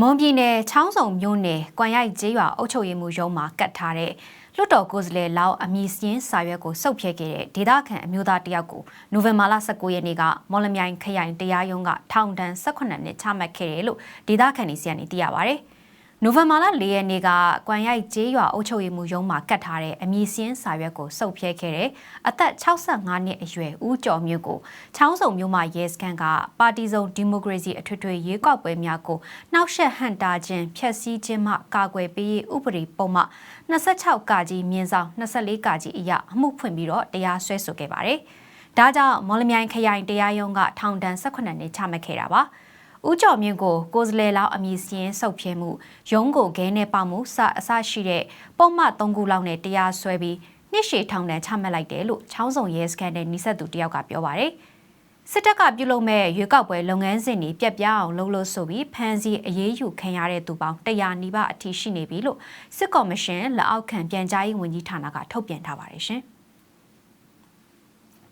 မွန်ပြည်နယ်ချောင်းစုံမြို့နယ်ကွမ်ရိုက်ကျေးရွာအုပ်ချုပ်ရေးမှူးရုံးမှာကတ်ထားတဲ့လွတ်တော်ကိုယ်စားလှယ်လောက်အမည်စင်းစာရွက်ကိုစုပ်ဖြဲခဲ့တဲ့ဒေသခံအမျိုးသားတယောက်ကိုနိုဝင်ဘာလ19ရက်နေ့ကမော်လမြိုင်ခရိုင်တရားရုံးကထောင်ဒဏ်18နှစ်ချမှတ်ခဲ့တယ်လို့ဒေသခံတွေစီကနေသိရပါဗျ။ နိုဝင်ဘာလ4ရက်နေ့ကကွမ်ရိုက်ကျေးရွာအုပ်ချုပ်ရေးမှူးရုံးမှာကတ်ထားတဲ့အမည်စင်းစာရွက်ကိုစုပ်ဖြဲခဲ့တဲ့အသက်65နှစ်အရွယ်ဦးကျော်မြင့်ကိုချောင်းစုံမြို့မှာရဲစခန်းကပါတီစုံဒီမိုကရေစီအထွေထွေရွေးကောက်ပွဲများကိုနှောက်ယှက်ဟန်တာခြင်းဖျက်ဆီးခြင်းမှကာကွယ်ပေးရေးဥပဒေပုံမှ26ကကြီးမြင်းဆောင်24ကကြီးအရအမှုဖွင့်ပြီးတော့တရားစွဲဆိုခဲ့ပါတယ်။ဒါကြောင့်မော်လမြိုင်ခရိုင်တရားရုံးကထောင်ဒဏ်18နှစ်ချမှတ်ခဲ့တာပါ။ ဦးကျော်မြင့်ကိုကိုယ်စလဲလောက်အမည်စင်းစုပ်ဖြဲမှုရုံးကိုခဲနဲ့ပမှုစအစရှိတဲ့ပုံမှန်၃ခုလောက်နဲ့တရားစွဲပြီးနှစ်ရှည်ထောင်ဒဏ်ချမှတ်လိုက်တယ်လို့ချောင်းစုံရဲစခန်းနဲ့နှိဆက်သူတယောက်ကပြောပါတယ်စစ်တပ်ကပြုလုပ်မဲ့ရွေးကောက်ပွဲလုပ်ငန်းစဉ်တွေပြက်ပြားအောင်လုပ်လို့ဆိုပြီးဖမ်းဆီးအရေးယူခံရတဲ့သူပေါင်း100နီးပါးအထိရှိနေပြီလို့စစ်ကော်မရှင်လက်အောက်ခံပြန်ကြားရေးဝန်ကြီးဌာနကထုတ်ပြန်ထားပါတယ်ရှင်။